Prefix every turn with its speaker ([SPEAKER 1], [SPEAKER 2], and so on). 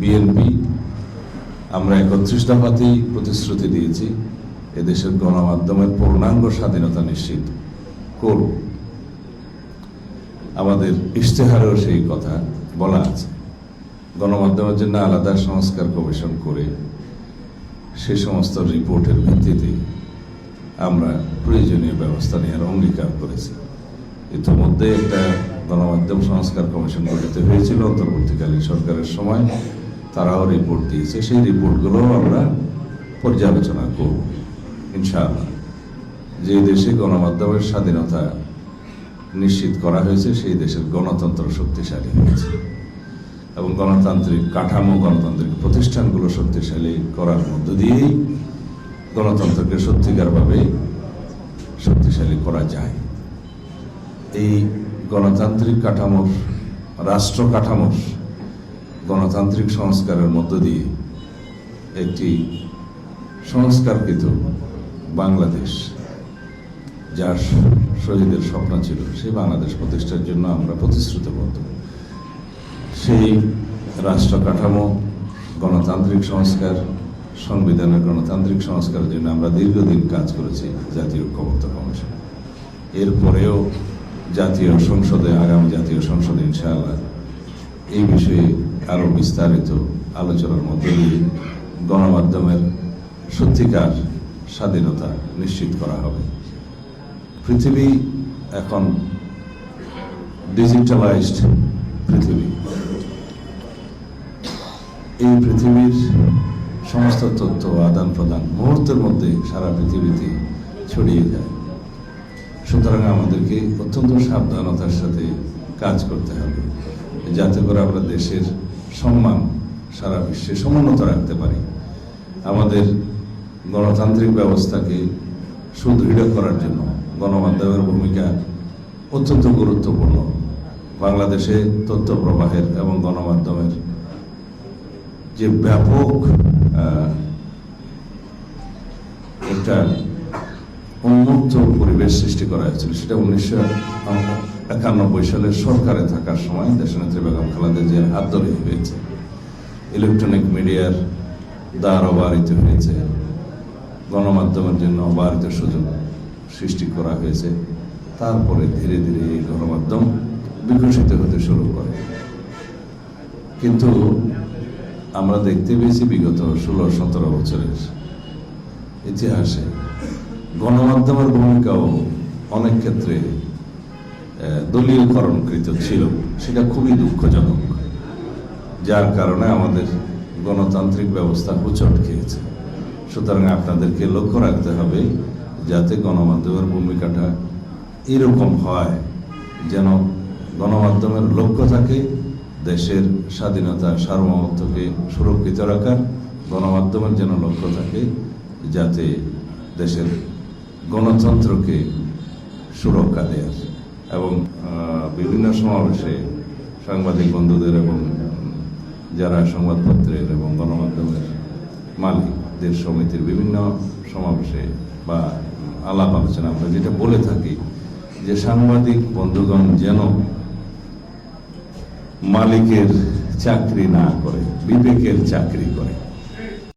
[SPEAKER 1] BNP, আমরা একত্রিশ দফাতেই প্রতিশ্রুতি দিয়েছি, এদেশের গণমাধ্যমের পূর্ণাঙ্গ স্বাধীনতা নিশ্চিত করব। আমাদের ইশতেহারেও সেই কথা বলা আছে। গণমাধ্যমের জন্য আলাদা সংস্কার কমিশন করে সে সমস্ত রিপোর্টের ভিত্তিতে আমরা প্রয়োজনীয় ব্যবস্থা নেওয়ার অঙ্গীকার করেছি। ইতিমধ্যে একটা গণমাধ্যম সংস্কার কমিশন গঠিত হয়েছিল, অন্তর্বর্তীকালীন সরকারের সময়। তারাও রিপোর্ট দিয়েছে। সেই রিপোর্টগুলো আমরা পর্যালোচনা করব, ইনশাআল্লাহ। যে দেশে গণমাধ্যমের স্বাধীনতা নিশ্চিত করা হয়েছে, সেই দেশের গণতন্ত্র শক্তিশালী হয়েছে। এবং গণতান্ত্রিক কাঠামো, গণতান্ত্রিক প্রতিষ্ঠানগুলো শক্তিশালী করার মধ্য দিয়েই গণতন্ত্রকে সত্যিকারভাবে শক্তিশালী করা যায়। এই গণতান্ত্রিক কাঠামোর, রাষ্ট্র কাঠামোর গণতান্ত্রিক সংস্কারের মধ্য দিয়ে একটি সংস্কারকৃত বাংলাদেশ, যার শহীদের স্বপ্ন ছিল সেই বাংলাদেশ প্রতিষ্ঠার জন্য আমরা প্রতিশ্রুতিবদ্ধ। সেই রাষ্ট্র কাঠামো, গণতান্ত্রিক সংস্কার, সংবিধানের গণতান্ত্রিক সংস্কারের জন্য আমরা দীর্ঘদিন কাজ করেছি জাতীয় ঐক্যবদ্ধ কমিশন। এরপরেও জাতীয় সংসদে, আগামী জাতীয় সংসদে ইনশাআল্লাহ এই বিষয়ে আরও বিস্তারিত আলোচনার মধ্য দিয়ে গণমাধ্যমের সত্যিকার স্বাধীনতা নিশ্চিত করা হবে। পৃথিবী এখন ডিজিটালাইজড পৃথিবী। এই পৃথিবীর সমস্ত তথ্য আদান প্রদান মুহূর্তের মধ্যে সারা পৃথিবীতে ছড়িয়ে যায়। সুতরাং আমাদেরকে অত্যন্ত সাবধানতার সাথে কাজ করতে হবে। যাতে করে আমরা দেশের সম্মান সারা বিশ্বে সমুন্নত রাখতে পারি। আমাদের গণতান্ত্রিক ব্যবস্থাকে সুদৃঢ় করার জন্য গণমাধ্যমের ভূমিকা অত্যন্ত গুরুত্বপূর্ণ। বাংলাদেশে তথ্য প্রবাহের এবং গণমাধ্যমের যে ব্যাপক একটা উন্মুক্ত পরিবেশ সৃষ্টি করা হয়েছিল। সেটা উনিশশো একানব্বই সালের সরকারে থাকার সময় দেশনেত্রী বেগম খালেদা জিয়ার হাত ধরে হয়েছে। ইলেকট্রনিক মিডিয়ার দ্বার অবারিত হয়েছে। গণমাধ্যমের জন্য অবারিত সুযোগ সৃষ্টি করা হয়েছে। তারপরে ধীরে ধীরে এই গণমাধ্যম বিকশিত হতে শুরু করে। কিন্তু আমরা দেখতে পেয়েছি বিগত ষোলো সতেরো বছরের ইতিহাসে গণমাধ্যমের ভূমিকাও অনেক ক্ষেত্রে দলীয়করণকৃত ছিল। সেটা খুবই দুঃখজনক, যার কারণে আমাদের গণতান্ত্রিক ব্যবস্থা হুচট খেয়েছে। সুতরাং আপনাদেরকে লক্ষ্য রাখতে হবে যাতে গণমাধ্যমের ভূমিকাটা এরকম হয়, যেন গণমাধ্যমের লক্ষ্য থাকে দেশের স্বাধীনতা সার্বভৌমত্বকে সুরক্ষিত রাখার, গণমাধ্যমের যেন লক্ষ্য থাকে যাতে দেশের গণতন্ত্রকে সুরক্ষা দেওয়ার এবং বিভিন্ন সমাবেশে সাংবাদিক বন্ধুদের এবং, যারা সংবাদপত্রের এবং গণমাধ্যমের মালিকদের সমিতির বিভিন্ন সমাবেশে বা আলাপ আলোচনা, আমরা যেটা বলে থাকি যে সাংবাদিক বন্ধুগণ যেন মালিকের চাকরি না করে, বিবেকের চাকরি করে।